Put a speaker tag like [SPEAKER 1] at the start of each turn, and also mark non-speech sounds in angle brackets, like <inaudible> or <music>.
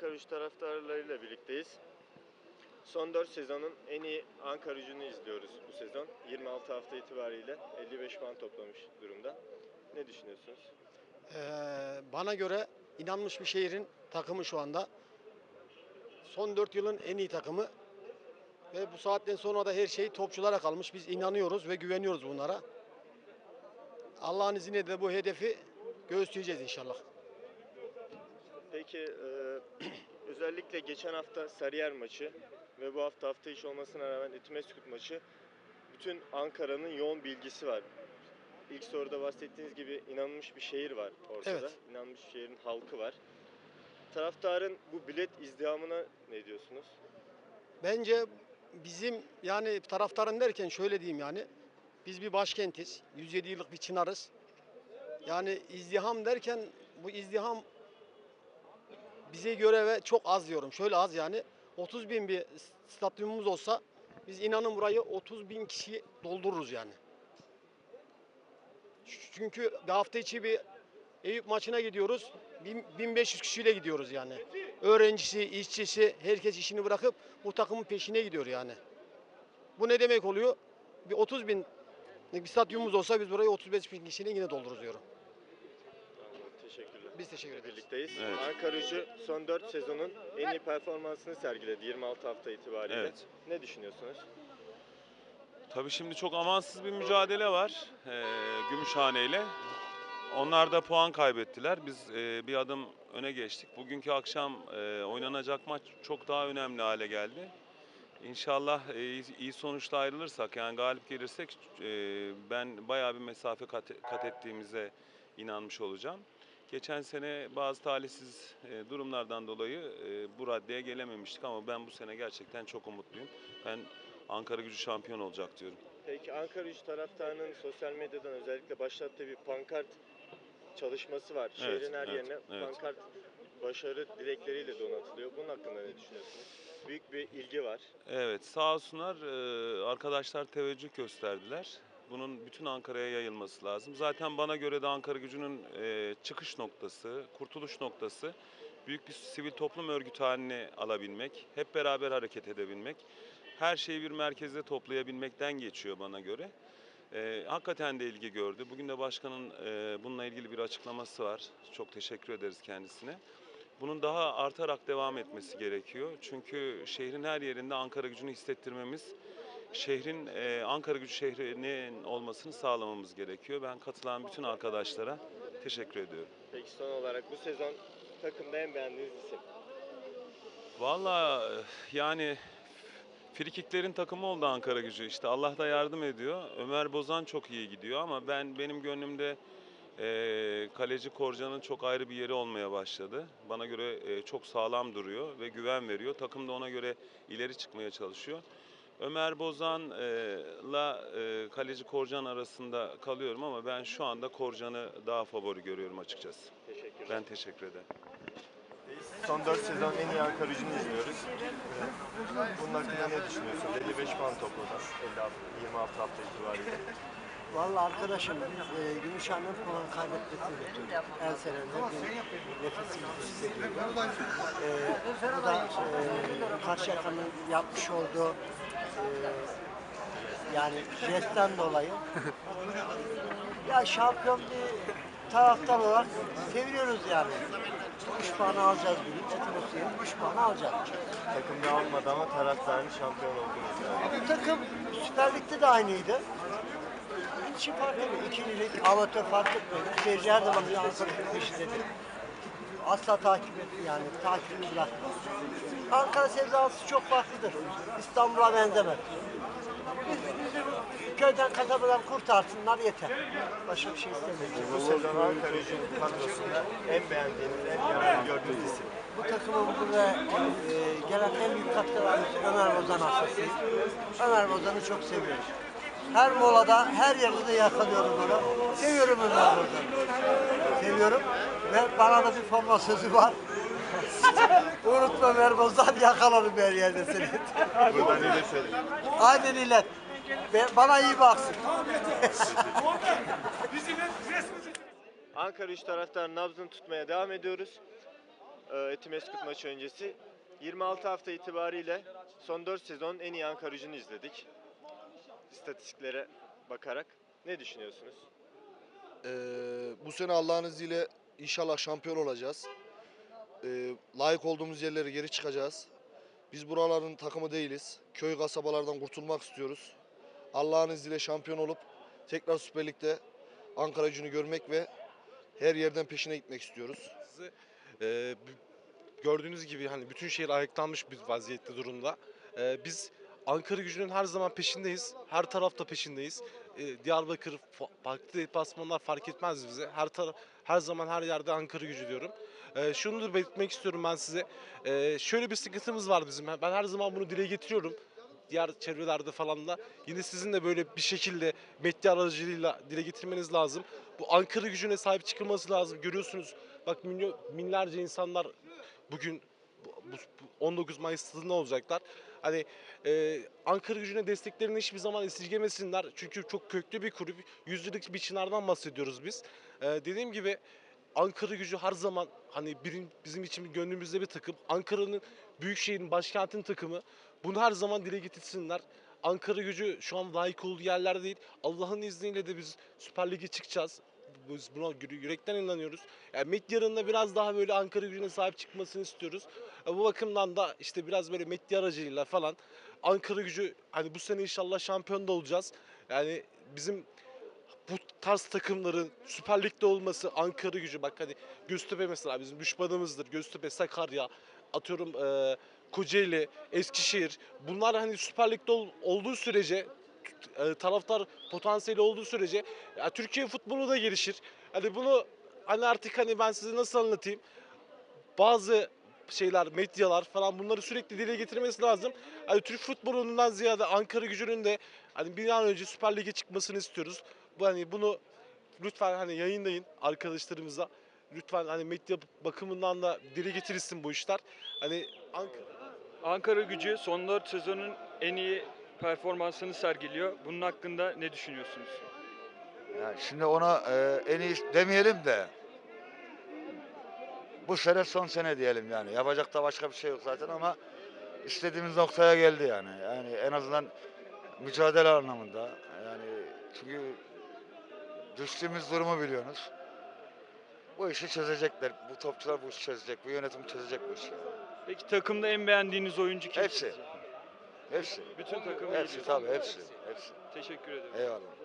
[SPEAKER 1] Ankara taraftarlarıyla birlikteyiz. Son 4 sezonun en iyi Ankara Gücü'nü izliyoruz bu sezon. 26 hafta itibariyle 55 puan toplamış durumda. Ne düşünüyorsunuz?
[SPEAKER 2] Ee, bana göre inanmış bir şehrin takımı şu anda. Son 4 yılın en iyi takımı. Ve bu saatten sonra da her şey topçulara kalmış. Biz inanıyoruz ve güveniyoruz bunlara. Allah'ın izniyle de bu hedefi göğüsleyeceğiz inşallah.
[SPEAKER 1] Peki e, <clears throat> özellikle geçen hafta Sarıyer maçı ve bu hafta hafta içi olmasına rağmen Etimeskut maçı bütün Ankara'nın yoğun bilgisi var. İlk soruda bahsettiğiniz gibi inanmış bir şehir var ortada.
[SPEAKER 2] Evet.
[SPEAKER 1] İnanmış bir şehrin halkı var. Taraftarın bu bilet izdihamına ne diyorsunuz?
[SPEAKER 2] Bence bizim yani taraftarın derken şöyle diyeyim yani. Biz bir başkentiz. 107 yıllık bir çınarız. Yani izdiham derken bu izdiham bize göre ve çok az diyorum. Şöyle az yani. 30 bin bir stadyumumuz olsa biz inanın burayı 30 bin kişi doldururuz yani. Çünkü bir hafta içi bir Eyüp maçına gidiyoruz. Bin- 1500 kişiyle gidiyoruz yani. Öğrencisi, işçisi, herkes işini bırakıp bu takımın peşine gidiyor yani. Bu ne demek oluyor? Bir 30 bin bir stadyumumuz olsa biz burayı 35 bin kişiyle yine doldururuz diyorum. Biz teşekkür ederiz.
[SPEAKER 1] Birlikteyiz.
[SPEAKER 3] Evet.
[SPEAKER 1] Ankara Gücü son 4 sezonun en iyi performansını sergiledi 26 hafta itibariyle.
[SPEAKER 3] Evet.
[SPEAKER 1] Ne düşünüyorsunuz?
[SPEAKER 3] Tabii şimdi çok amansız bir mücadele var eee Gümüşhane ile. Onlar da puan kaybettiler. Biz eee, bir adım öne geçtik. Bugünkü akşam eee, oynanacak maç çok daha önemli hale geldi. İnşallah eee, iyi, iyi sonuçla ayrılırsak yani galip gelirsek eee, ben bayağı bir mesafe kat, kat ettiğimize inanmış olacağım. Geçen sene bazı talihsiz eee, durumlardan dolayı eee, bu raddeye gelememiştik ama ben bu sene gerçekten çok umutluyum. Ben Ankara gücü şampiyon olacak diyorum.
[SPEAKER 1] Peki Ankara Gücü taraftarının sosyal medyadan özellikle başlattığı bir pankart çalışması var.
[SPEAKER 3] Evet,
[SPEAKER 1] Şehrin her
[SPEAKER 3] evet,
[SPEAKER 1] yerine
[SPEAKER 3] evet.
[SPEAKER 1] pankart başarı dilekleriyle donatılıyor. Bunun hakkında ne düşünüyorsunuz? Büyük bir ilgi var.
[SPEAKER 3] Evet sağ olsunlar e, arkadaşlar teveccüh gösterdiler. Bunun bütün Ankara'ya yayılması lazım. Zaten bana göre de Ankara gücünün e, çıkış noktası, kurtuluş noktası büyük bir sivil toplum örgütü haline alabilmek, hep beraber hareket edebilmek, her şeyi bir merkezde toplayabilmekten geçiyor bana göre. E, hakikaten de ilgi gördü. Bugün de başkanın e, bununla ilgili bir açıklaması var. Çok teşekkür ederiz kendisine. Bunun daha artarak devam etmesi gerekiyor. Çünkü şehrin her yerinde Ankara gücünü hissettirmemiz, şehrin e, Ankara gücü şehrinin olmasını sağlamamız gerekiyor. Ben katılan bütün arkadaşlara teşekkür ediyorum.
[SPEAKER 1] Peki son olarak bu sezon takımda en beğendiğiniz isim?
[SPEAKER 3] Valla yani frikiklerin takımı oldu Ankara gücü. İşte Allah da yardım ediyor. Ömer Bozan çok iyi gidiyor ama ben benim gönlümde e, kaleci Korcan'ın çok ayrı bir yeri olmaya başladı. Bana göre e, çok sağlam duruyor ve güven veriyor. Takım da ona göre ileri çıkmaya çalışıyor. Ömer Bozan'la e, kaleci Korcan arasında kalıyorum ama ben şu anda Korcan'ı daha favori görüyorum açıkçası.
[SPEAKER 1] Teşekkürler.
[SPEAKER 3] Ben teşekkür ederim.
[SPEAKER 1] Son 4 sezon en iyi Ankara Gücü'nü izliyoruz. Bunun hakkında ne düşünüyorsun? 55 puan topladı 56, 26 hafta itibariyle.
[SPEAKER 4] Vallahi arkadaşım biz e, Gümüşhane'nin puan kaybetmesini bekliyoruz. Her sene bir nefesimizi hissediyoruz. E, bu da e, Karşıyaka'nın yapmış olduğu e, yani jestten dolayı <laughs> ya şampiyon bir taraftar olarak seviyoruz yani. 3 puan alacağız bugün. Etimesiyim 3 puan alacağız.
[SPEAKER 1] Takımda almadı ama taraftarın şampiyon olduğunu.
[SPEAKER 4] Bu takım Süper Lig'de de aynıydı. Hiç fark etmiyor. İkililik, amatör fark etmiyor. Seyirci her zaman bir Ankara'nın peşindedir. Asla takip et yani takibini bırakmaz. Ankara sevdası çok farklıdır. İstanbul'a benzemez. Biz, bizim köyden kasabadan kurtarsınlar yeter. Başka bir şey istemiyoruz.
[SPEAKER 1] Bu sezon Ankara Gücü'nün kadrosunda en beğendiğiniz, en yararlı gördüğünüz isim.
[SPEAKER 4] Bu takımın buraya e, gelen en büyük katkılarımız Ömer Bozan hastasıyız. Ömer Bozan'ı çok seviyoruz. Her molada, her yerde de yakalıyorum onu. Seviyorum Ömer Bozan'ı. Seviyorum. Ve bana da bir forma sözü var. <laughs> Unutma Ömer Bozan yakalarım her yerde seni.
[SPEAKER 1] Buradan ne de söyleyin.
[SPEAKER 4] Aynen ilet. Ve bana iyi baksın.
[SPEAKER 1] Ankara Gücü taraftarının nabzını tutmaya devam ediyoruz. e, Etimeskut maçı öncesi. 26 hafta itibariyle son 4 sezon en iyi Ankara izledik. İstatistiklere bakarak. Ne düşünüyorsunuz?
[SPEAKER 5] Ee, bu sene Allah'ın izniyle inşallah şampiyon olacağız. Ee, layık olduğumuz yerlere geri çıkacağız. Biz buraların takımı değiliz. Köy kasabalardan kurtulmak istiyoruz. Allah'ın izniyle şampiyon olup tekrar Süper Lig'de Ankara gücünü görmek ve her yerden peşine gitmek istiyoruz.
[SPEAKER 6] Size, e, gördüğünüz gibi hani bütün şehir ayaklanmış bir vaziyette durumda. E, biz Ankara gücünün her zaman peşindeyiz. Her tarafta peşindeyiz. E, Diyarbakır fa- farklı deplasmanlar fark etmez bize. Her taraf her zaman her yerde Ankara gücü diyorum. E, şunu da belirtmek istiyorum ben size. E, şöyle bir sıkıntımız var bizim. Ben her zaman bunu dile getiriyorum. Diğer çevrelerde falan da yine sizin de böyle bir şekilde medya aracılığıyla dile getirmeniz lazım. Bu Ankara gücüne sahip çıkılması lazım. Görüyorsunuz Bak milyon, binlerce insanlar bugün bu, bu- bu 19 Mayıs stadında olacaklar. Hani e, Ankara gücüne desteklerini hiçbir zaman esirgemesinler. Çünkü çok köklü bir kulüp. Yüzlülük bir çınardan bahsediyoruz biz. E, dediğim gibi Ankara gücü her zaman hani bizim için gönlümüzde bir takım. Ankara'nın büyükşehirin başkentin takımı. Bunu her zaman dile getirsinler. Ankara gücü şu an layık olduğu yerler değil. Allah'ın izniyle de biz Süper Lig'e çıkacağız. Biz buna yürekten inanıyoruz. Yani medyanın da biraz daha böyle Ankara gücüne sahip çıkmasını istiyoruz. E, Bu bakımdan da işte biraz böyle medya aracılığıyla falan Ankara gücü hani bu sene inşallah şampiyon da olacağız. Yani bizim bu tarz takımların Süper Lig'de olması Ankara gücü bak hani Göztepe mesela bizim düşmanımızdır. Göztepe, Sakarya, atıyorum e, Kocaeli, Eskişehir. Bunlar hani Süper Lig'de ol- olduğu sürece e, taraftar potansiyeli olduğu sürece ya Türkiye futbolu da gelişir. Hani bunu hani artık hani ben size nasıl anlatayım? Bazı şeyler, medyalar falan bunları sürekli dile getirmesi lazım. Hani Türk futbolundan ziyade Ankara gücünün de hani bir an önce Süper Lig'e çıkmasını istiyoruz. Bu hani bunu lütfen hani yayınlayın arkadaşlarımıza. Lütfen hani medya bakımından da dile getirilsin bu işler. Hani Ankara
[SPEAKER 7] Ankara gücü son 4 sezonun en iyi performansını sergiliyor. Bunun hakkında ne düşünüyorsunuz?
[SPEAKER 8] Yani şimdi ona e, en iyi demeyelim de bu sene son sene diyelim yani. Yapacak da başka bir şey yok zaten ama istediğimiz noktaya geldi yani. Yani en azından mücadele anlamında. Yani çünkü düştüğümüz durumu biliyorsunuz. Bu işi çözecekler. Bu topçular bu işi çözecek. Bu yönetim çözecek bu işi.
[SPEAKER 7] Peki takımda en beğendiğiniz oyuncu kim?
[SPEAKER 8] Hepsi.
[SPEAKER 7] sizce?
[SPEAKER 8] Hepsi.
[SPEAKER 7] Bütün takımı
[SPEAKER 8] Hepsi tabii hepsi. Hepsi.
[SPEAKER 7] Teşekkür ederim.
[SPEAKER 8] Eyvallah.